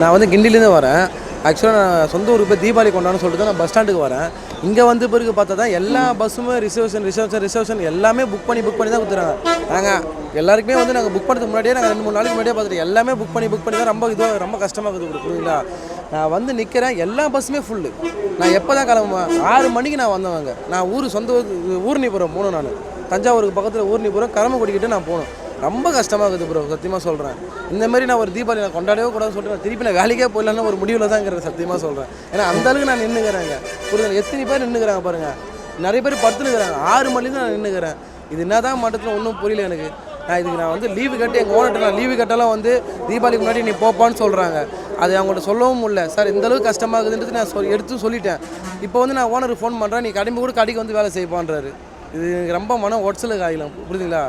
நான் வந்து கிண்டிலேருந்து வரேன். ஆக்சுவலாக நான் சொந்த ஊருக்கு போய் தீபாவளி கொண்டாடணும்னு சொல்லிட்டு தான் நான் பஸ் ஸ்டாண்டுக்கு வரேன். இங்கே வந்து பிறகு பார்த்தா தான் எல்லா பஸ்ஸுமே ரிசர்வேஷன் ரிசர்வேஷன் ரிசர்வேஷன் எல்லாமே புக் பண்ணி புக் பண்ணி தான் கொடுத்துறாங்க. நாங்கள் எல்லாருக்குமே வந்து நாங்கள் புக் பண்ணுறதுக்கு முன்னாடியே நாங்கள் ரெண்டு மூணு நாளைக்கு முன்னாடியே பார்த்துட்டு எல்லாமே புக் பண்ணி புக் பண்ணி தான் ரொம்ப இதுவாக ரொம்ப கஷ்டமாக இருக்குது புரியுங்களா நான் வந்து நிற்கிறேன் எல்லா பஸ்ஸுமே ஃபுல்லு நான் எப்போ தான் கிளம்புவேன்? ஆறு மணிக்கு நான் வந்தவங்க. நான் ஊர் சொந்த ஊர் ஊர்னிபுரம் போகணும் நான். தஞ்சாவூருக்கு பக்கத்தில் ஊர்னிபுரம் கரமக்குடிக்கிட்டு நான் போகணும். ரொம்ப கஷ்டமாக இருக்குது ப்ரோ சத்தியமாக சொல்கிறேன் இந்த மாதிரி நான் ஒரு தீபாவளி நான் கொண்டாடவே கூடாதுன்னு சொல்லிட்டு நான் திருப்பி நான் வேலைக்கே போயிடலான்னு ஒரு முடிவில் தான் சத்தியமாக சொல்கிறேன் ஏன்னா அந்த அளவுக்கு நான் நின்றுக்கிறேங்க புரியுது எத்தனை பேர் நின்றுக்கிறாங்க பாருங்கள் நிறைய பேர் படுத்துனுக்குறாங்க ஆறு மணிலேருந்து நான் நின்றுக்கிறேன் இது என்ன தான் மட்டத்தில் ஒன்றும் புரியல எனக்கு. நான் இதுக்கு நான் வந்து லீவு கட்டி எங்கள் ஓனர்கிட்ட நான் லீவு கட்டெல்லாம் வந்து தீபாவளிக்கு முன்னாடி நீ போப்பான்னு சொல்கிறாங்க அது அவங்கள்ட்ட சொல்லவும் முடியல. சார் இந்த அளவுக்கு கஷ்டமாக இருக்குதுன்றது நான் சொல் எடுத்து சொல்லிட்டேன். இப்போ வந்து நான் ஓனருக்கு ஃபோன் பண்ணுறேன் நீ கடமை கூட கடைக்கு வந்து வேலை செய்வான்றாரு இது எனக்கு ரொம்ப மன உடச்சலுக்கு ஆகலாம் புரியுதுங்களா?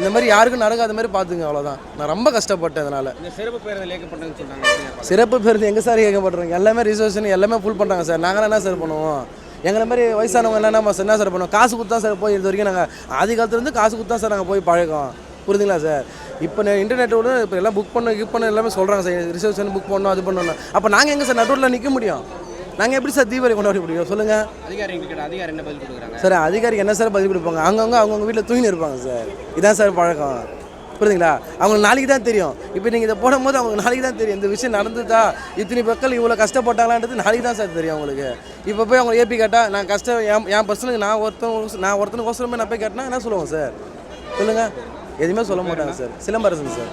இந்த மாதிரி யாருக்கும் நடக்காத மாதிரி பார்த்துங்க அவ்வளோதான் நான் ரொம்ப கஷ்டப்பட்டேன் அதனால். சிறப்பு பேருந்து இயக்கப்பட்டதுன்னு சொன்னாங்க சிறப்பு பேருந்து எங்கே சார் கேட்கப்படுறாங்க எல்லாமே ரிசர்வேஷன் எல்லாமே ஃபுல் பண்ணுறாங்க சார். நாங்கள் என்ன சார் பண்ணுவோம்? எங்களை மாதிரி வயசானவங்க என்னென்ன சார் என்ன சார் பண்ணுவோம்? காசு கொடுத்தா சார் போய் இது வரைக்கும் நாங்கள் ஆதி காலத்துலேருந்து காசு கொடுத்தா சார் நாங்கள் போய் பழக்கம் புரியுதுங்களா சார்? இப்போ இன்டர்நெட்டோட இப்போ எல்லாம் புக் பண்ண கிக் பண்ண எல்லாமே சொல்கிறாங்க சார். ரிசர்வேஷன் புக் பண்ணணும் அது பண்ணணும். அப்போ நாங்கள் எங்கே சார் நடுவில் நிற்க முடியும்? நாங்கள் எப்படி சார் தீபாவளி கொண்டாட முடியும்? சொல்லுங்கள் அதிகாரி என்ன பதில் கொடுக்குறாங்க? சார் அதிகாரிக்கு என்ன சார் பதில் கொடுப்பாங்க? அவங்கவுங்க அவங்கவுங்க வீட்டில் தூங்கின்னு இருப்பாங்க சார். இதான் சார் பழக்கம். புரியுதுங்களா? அவங்களுக்கு நாளைக்கு தான் தெரியும். இப்போ நீங்கள் இதை போடும்போது அவங்களுக்கு நாளைக்கு தான் தெரியும். இந்த விஷயம் நடந்துதா? இத்தனை மக்கள் இவ்வளோ கஷ்டப்பட்டாங்களான்றது நாளைக்கு தான் சார் தெரியும் அவங்களுக்கு. இப்போ போய் அவங்க ஏபி கேட்டால் நான் கஷ்டம் என் என் பர்சனுக்கு நான் ஒருத்தன் நான் ஒருத்தனுக்கு ஒசரமே நான் போய் கேட்டேன்னா என்ன சொல்லுவோம் சார்? சொல்லுங்கள் எதுவுமே சொல்ல மாட்டாங்க சார். சிலம்பரசன் சார்.